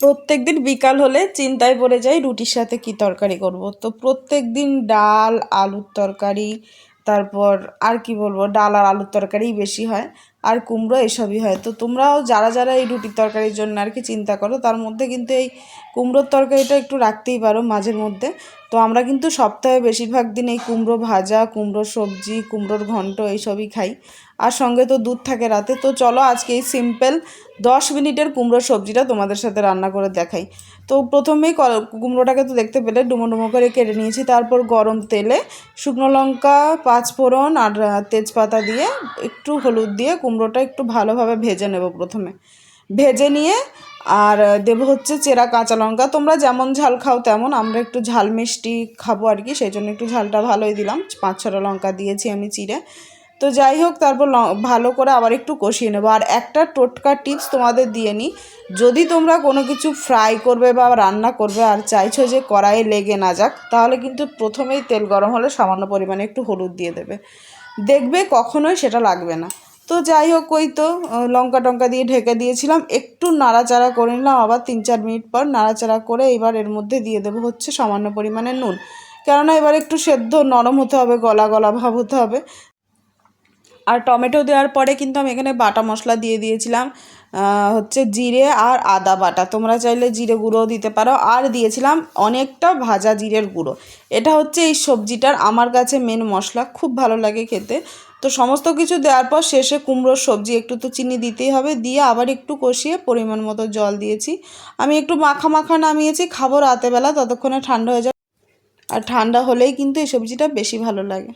প্রত্যেক দিন বিকাল হলে চিন্তায় পড়ে যাই রুটির সাথে কি তরকারি করব। তো প্রত্যেক দিন ডাল, আলুর তরকারি, তারপর আর কি বলব, ডাল আর আলুর তরকারিই বেশি হয়। আর কুমড়ো এসবই হয়। তো তোমরাও যারা যারা এই রুটির তরকারির জন্য আর কি চিন্তা করো, তার মধ্যে কিন্তু এই কুমড়োর তরকারিটা একটু রাখতেই পারো মাঝের মধ্যে। তো আমরা কিন্তু সপ্তাহে বেশিরভাগ দিন এই কুমড়ো ভাজা, কুমড়ো সবজি, কুমড়োর ঘন্ট এইসবই খাই। আর সঙ্গে তো দুধ থাকে রাতে। তো চলো আজকে এই সিম্পল দশ মিনিটের কুমড়োর সবজিটা তোমাদের সাথে রান্না করে দেখাই। তো প্রথমেই কুমড়োটাকে তো দেখতে পেলে ডুমো ডুমো করে কেটে নিয়েছি। তারপর গরম তেলে শুকনো লঙ্কা পাঁচ ফোড়ন আর তেজপাতা দিয়ে একটু হলুদ দিয়ে কুমড়োটা একটু ভালোভাবে ভেজে নেব প্রথমে। ভেজে নিয়ে আর দেবো হচ্ছে চেরা কাঁচা লঙ্কা। তোমরা যেমন ঝাল খাও তেমন, আমরা একটু ঝাল মিষ্টি খাব আর কি, সেই জন্য একটু ঝালটা ভালোই দিলাম। পাঁচ ছটা লঙ্কা দিয়েছি আমি চিড়ে। তো যাই হোক, তারপর ভালো করে আবার একটু কষিয়ে নেব। আর একটা টোটকা টিপস তোমাদের দিয়ে নিই। যদি তোমরা কোনো কিছু ফ্রাই করবে বা রান্না করবে আর চাইছো যে কড়াইয়ে লেগে না যাক, তাহলে কিন্তু প্রথমেই তেল গরম হলে সামান্য পরিমাণে একটু হলুদ দিয়ে দেবে। দেখবে কখনোই সেটা লাগবে না। তো যাই হোক, ওই তো লঙ্কা টঙ্কা দিয়ে ঢেকে দিয়েছিলাম। একটু নাড়াচাড়া করে নিলাম, আবার তিন চার মিনিট পর নাড়াচাড়া করে এবার এর মধ্যে দিয়ে দেবো হচ্ছে সামান্য পরিমাণে নুন। কেননা এবার একটু সেদ্ধ, নরম হতে হবে, গলা গলা ভাব হতে হবে। আর টমেটো দেওয়ার পরে কিন্তু আমি এখানে বাটা মশলা দিয়ে দিয়েছিলাম হচ্ছে জিরে আর আদা বাটা। তোমরা চাইলে জিরে গুঁড়ো দিতে পারো। আর দিয়েছিলাম অনেকটা ভাজা জিরের গুঁড়ো। এটা হচ্ছে এই সবজিটার, আমার কাছে মেন মশলা। খুব ভালো লাগে খেতে। তো সমস্ত কিছু দেওয়ার পর শেষে কুমড়োর সবজি একটু তো চিনি দিতেই হবে। দিয়ে আবার একটু কষিয়ে পরিমাণ মতো জল দিয়েছি। আমি একটু মাখা মাখা নামিয়েছি, খাব রাতেবেলা, ততক্ষণে ঠান্ডা হয়ে যাবে। আর ঠান্ডা হলেই কিন্তু এই সবজিটা বেশি ভালো লাগে।